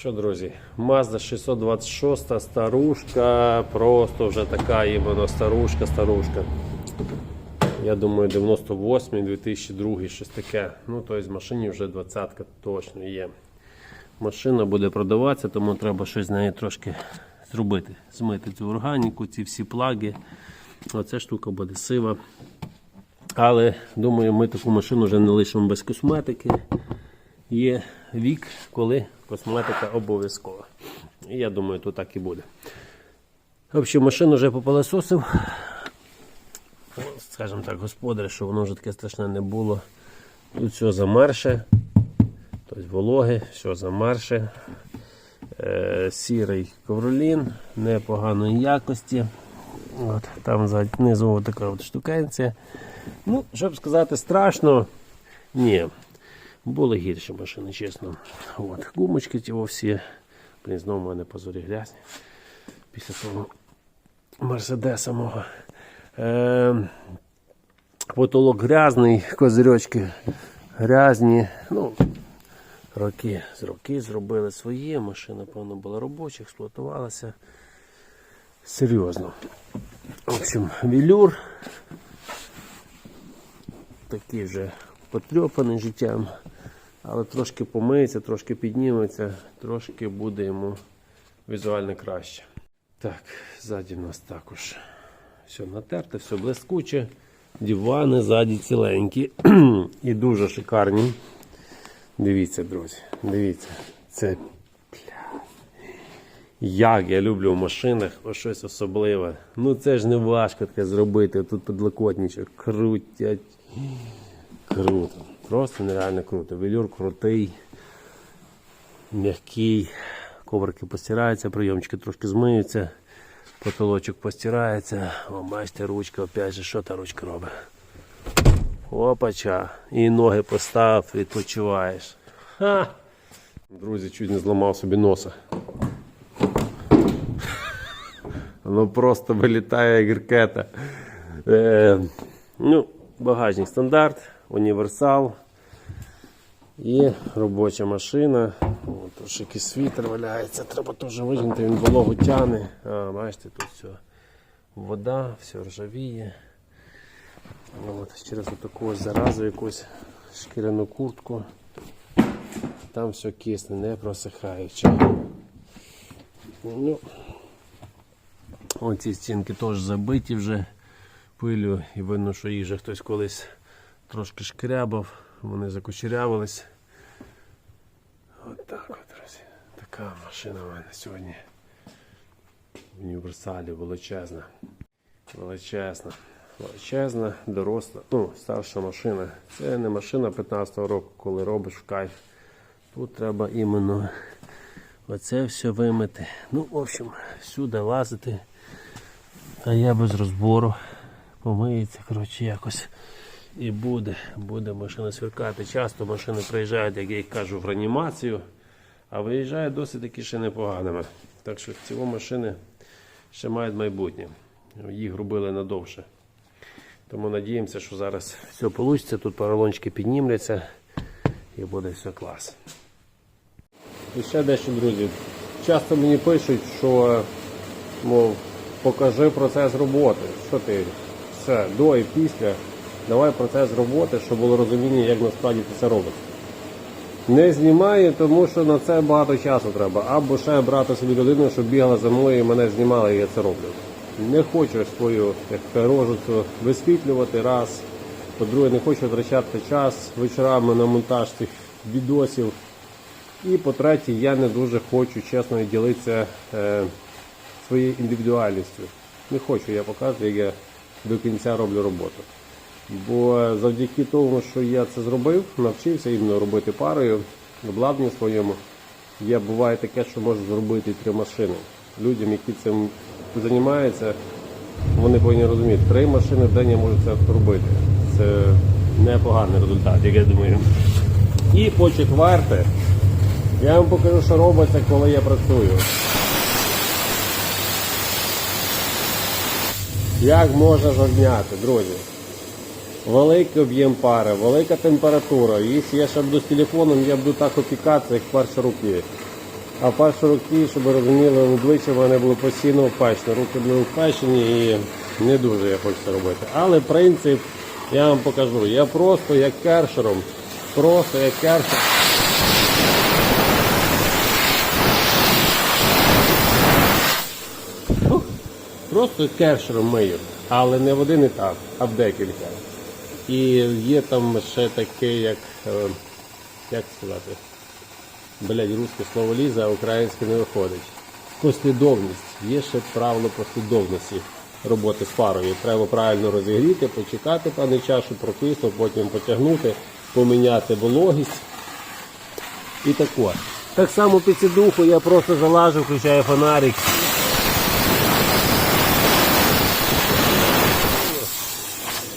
Що, друзі, Mazda 626 старушка, просто вже така іменно старушка, старушка. Я думаю, 98 2002 щось таке. Ну, тобто в машині вже 20-ка точно є. Машина буде продаватися, тому треба щось з нею трошки зробити. Змити цю органіку, ці всі плаги. Оця штука буде сива. Але думаю, ми таку машину вже не лишимо без косметики. Є вік, коли косметика обов'язкова. І я думаю, то так і буде. В машину вже попилососив. Скажімо так, господар, що воно вже таке страшне не було. Тут все замерше. Тобто вологе, все замерше. Е, сірий ковролін непоганої якості. От, там знизу така от штукенція. Ну, щоб сказати, страшно, ні. Були гірші машини, чесно. От, гумочки ті всі. Блін, знову в мене позорі грязні. Після того Мерседеса мого. Е, потолок грязний, козирьочки грязні. Ну, роки з роки зробили свої. Машина, певно, була робоча, експлуатувалася. Серйозно. В общем, велюр. Такий вже потрьопаний життям, але трошки помиється, трошки підніметься, трошки буде йому візуально краще. Так, ззаді в нас також все натерте, все блискуче. Дивани ззаді ціленькі і дуже шикарні. Дивіться, друзі, дивіться, це. Як я люблю в машинах ось щось особливе. Ну це ж не важко таке зробити. Тут підлокотничок крутять. Круто. Просто нереально круто. Велюр крутий, м'який, коврики постираються, прийомчики трошки змиються, потолочок постирається. О, бачите, ручка, опять же, що та ручка робить? Опача. І ноги постав, відпочиваєш. Ха! Друзі, чуть не зламав собі носа. Воно просто вилітає як ракета. Е, ну, багажник стандарт, універсал. І робоча машина. Тож якийсь світер валяється, треба теж вигнути, він вологу тяне. А, бачите, тут все вода, все ржавіє. От, через таку заразу якусь шкіряну куртку. Там все кисне, не просихаюче. Ну, Оці стінки теж забиті вже пилю і видно, що їх же хтось колись трошки шкрябав, вони закучерявились. От так от, друзі. Така машина в мене сьогодні. В універсалі величезна. Величезна. Величезна, доросла, ну, старша машина. Це не машина 15-го року, коли робиш в кайф. Тут треба іменно оце все вимити. Ну, в общем, сюди лазити. А я без розбору. Помиється, коротше, якось. І буде, буде машина сверкати. Часто машини приїжджають, як я їх кажу, в реанімацію, а виїжджають досить таки ще непоганими. Так що ці машини ще мають майбутнє. Їх робили надовше. Тому надіємося, що зараз все вийде, тут поролончики піднімляться і буде все клас. І ще дещо, друзі. Часто мені пишуть, що мов, покажи процес роботи. Що ти все, до і після. Давай процес роботи, щоб було розуміння, як насправді це робиш. Не знімаю, тому що на це багато часу треба. Або ще брати собі людину, щоб бігала за мною і мене знімала, і я це роблю. Не хочу свою як рожу висвітлювати раз. По-друге, не хочу втрачати час вечорами на монтаж цих відосів. І по-третє, я не дуже хочу чесно ділитися е, своєю індивідуальністю. Не хочу я показувати, як я до кінця роблю роботу. Бо завдяки тому, що я це зробив, навчився іменно робити парою, обладнання своєму. Я буває таке, що можу зробити три машини. Людям, які цим займаються, вони повинні розуміти, три машини в день я можу це робити. Це непоганий результат, як я думаю. І по четверте, я вам покажу, що робиться, коли я працюю. Як можна зазняти, друзі? Великий об'єм пари, велика температура. Якщо я ще буду з телефоном, я буду так опікатися, як перші руки. А перші роки, щоб ви розуміли, обличчя в мене було постійно впечне. Руки були впечені і не дуже я хочу це робити. Але принцип я вам покажу. Я просто як кершером, просто як кершер. Ну, Просто кершером мию, але не в один етап, а в декілька. І є там ще таке, як, е, як сказати, блядь, русське слово лізе, а українське не виходить. Послідовність. Є ще правило послідовності роботи з парою. Треба правильно розігріти, почекати певний час, щоб прокисло, потім потягнути, поміняти вологість. І тако. Так само під сідуху я просто залажу, включаю фонарик.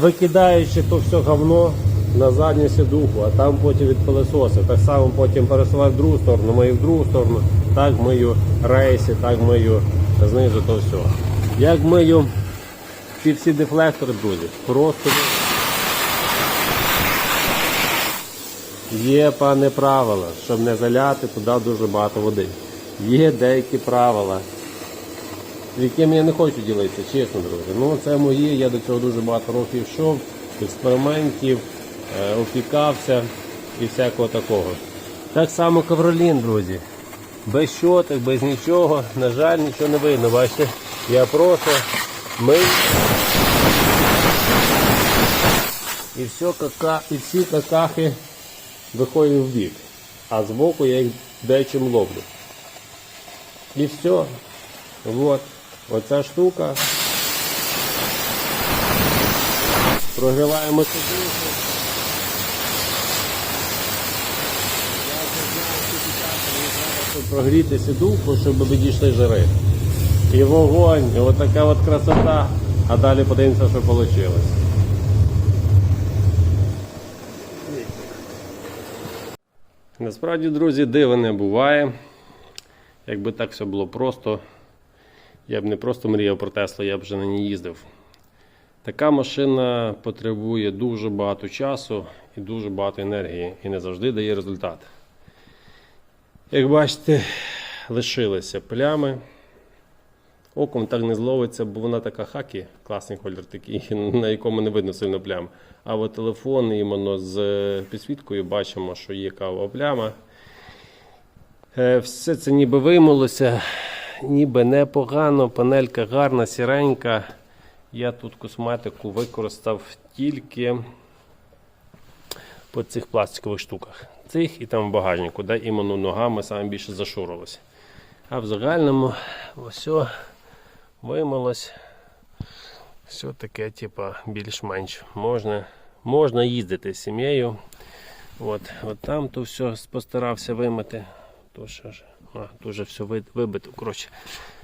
Викидаючи то все говно на задню сідуху, а там потім від пилососа. Так само потім пересуваю в другу сторону, мию в другу сторону, так мию рейси, так мию знизу то все. Як мию ці всі дефлектори, друзі, просто є пане правила, щоб не заляти туди дуже багато води. Є деякі правила, яким я не хочу ділитися, чесно, друзі. Ну це моє, я до цього дуже багато років йшов, експериментів, е, опікався і всякого такого. Так само ковролін, друзі. Без щоток, без нічого, на жаль, нічого не видно. Бачите, я просто мив. І все кака, і всі какахи виходять в бік. А збоку я їх дечим ловлю. І все. Вот. Оця штука. Прогріваємо сидушку. Щоб прогріти сидуху, щоб відійшли жири. І вогонь, і от така от красота. А далі подивимося, що вийшло. Насправді, друзі, дива не буває. Якби так все було просто, я б не просто мріяв про Теслу, я б вже на ній їздив. Така машина потребує дуже багато часу і дуже багато енергії і не завжди дає результат. Як бачите, лишилися плями. Оком так не зловиться, бо вона така хакі, класний колір такий, на якому не видно сильно плям. А от телефон іменно з підсвіткою бачимо, що є кава пляма. Е, Все це ніби вимилося, ніби непогано, панелька гарна, сіренька. Я тут косметику використав тільки по цих пластикових штуках. Цих і там в багажнику, де іменно ногами саме більше зашурилося. А в загальному все вимилось. Все таке, типа, більш-менш можна, можна їздити з сім'єю. От, от там то все постарався вимити. То ще ж, а, тут вже все вибито. Коротше,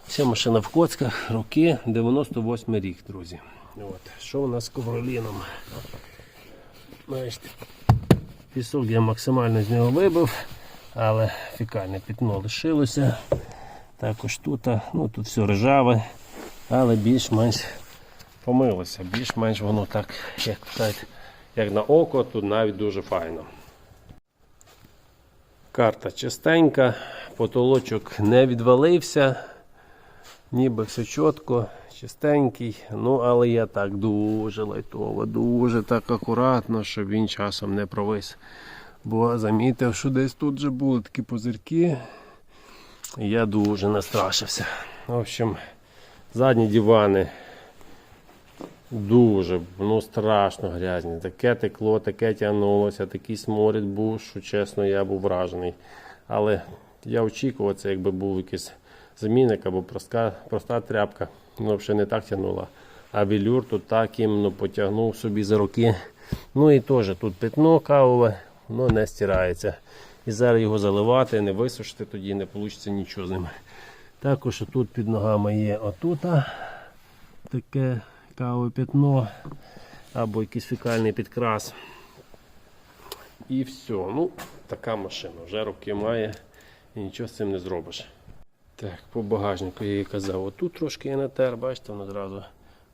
вся машина в коцках, роки 98 рік, друзі. От. Що у нас з ковроліном? Бачите, пісок я максимально з нього вибив, але фікальне пітно лишилося. Також тут, ну тут все ржаве, але більш-менш помилося. Більш-менш воно так, як як на око, тут навіть дуже файно. Карта чистенька, потолочок не відвалився, ніби все чітко, чистенький. Ну, але я так дуже лайтово, дуже так акуратно, щоб він часом не провис. Бо замітив, що десь тут вже були такі позирки. Я дуже настрашився. В общем, задні дивани дуже ну, страшно грязні. Таке текло, таке тягнулося, такий сморід був, що чесно, я був вражений. Але я очікував, це якби був якийсь замінник або проста, проста тряпка. Ну, взагалі не так тягнула. А велюр тут так іменно потягнув собі за руки. Ну і теж тут пятно кавове, воно не стирається. І зараз його заливати, не висушити, тоді не вийде нічого з ним. Також тут під ногами є отута таке кавове пятно або якийсь фекальний підкрас. І все. Ну, така машина. Вже роки має і нічого з цим не зробиш. Так, по багажнику я їй казав, отут трошки я натер, бачите, воно зразу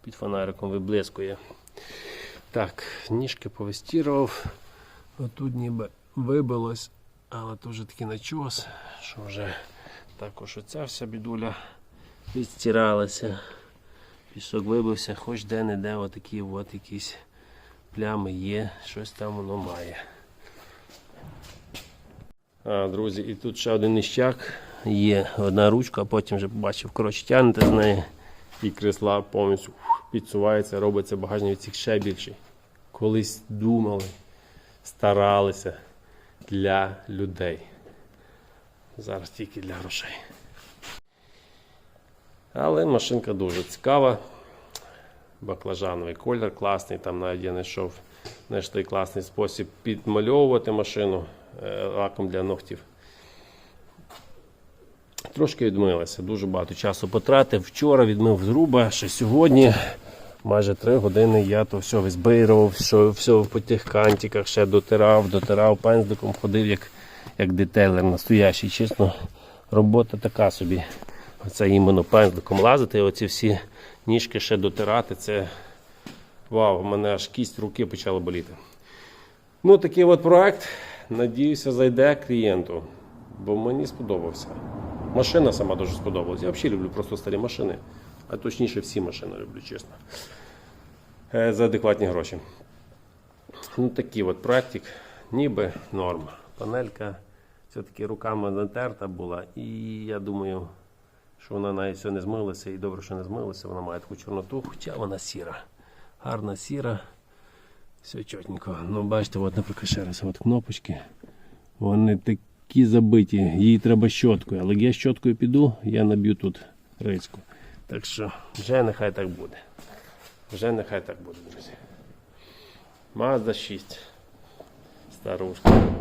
під фонариком виблискує. Так, ніжки повестірував. Отут ніби вибилось, але то вже такий начос, що вже Також оця вся бідуля відстиралася. Пісок вибився, хоч де-не-де отакі от якісь плями є, щось там воно має. А, друзі, і тут ще один ніщак. Є одна ручка, а потім вже побачив, коротше, тягнете з неї і кресла повністю підсувається, робиться багажник відсік ще більший. Колись думали, старалися для людей. Зараз тільки для грошей. Але машинка дуже цікава. Баклажановий колір класний, там навіть я знайшов знайшли класний спосіб підмальовувати машину е, лаком для ногтів. Трошки відмилася, дуже багато часу потратив. Вчора відмив зруба, ще сьогодні. Майже три години я то все визбирував, все, все по тих кантиках ще дотирав, дотирав пензликом, ходив як, як детейлер настоящий. Чесно, робота така собі. Оце іменно пензликом лазити, оці всі ніжки ще дотирати. Це вау, в мене аж кість руки почала боліти. Ну, такий от проект. Надіюся, зайде клієнту, бо мені сподобався. Машина сама дуже сподобалась. Я взагалі люблю просто старі машини, а точніше всі машини люблю, чесно. Е, За адекватні гроші. Ну, такий от проектик, ніби норм. Панелька все-таки руками натерта була, і я думаю, що вона навіть все не змилася, і добре, що не змилася, вона має таку чорноту, хоча вона сіра. Гарна сіра. Все чотненько. Ну, бачите, от, наприклад, ще раз от кнопочки. Вони такі забиті. Їй треба щоткою. Але я щоткою піду, я наб'ю тут рицьку. Так що вже нехай так буде. Вже нехай так буде, друзі. Mazda 6. Старушка.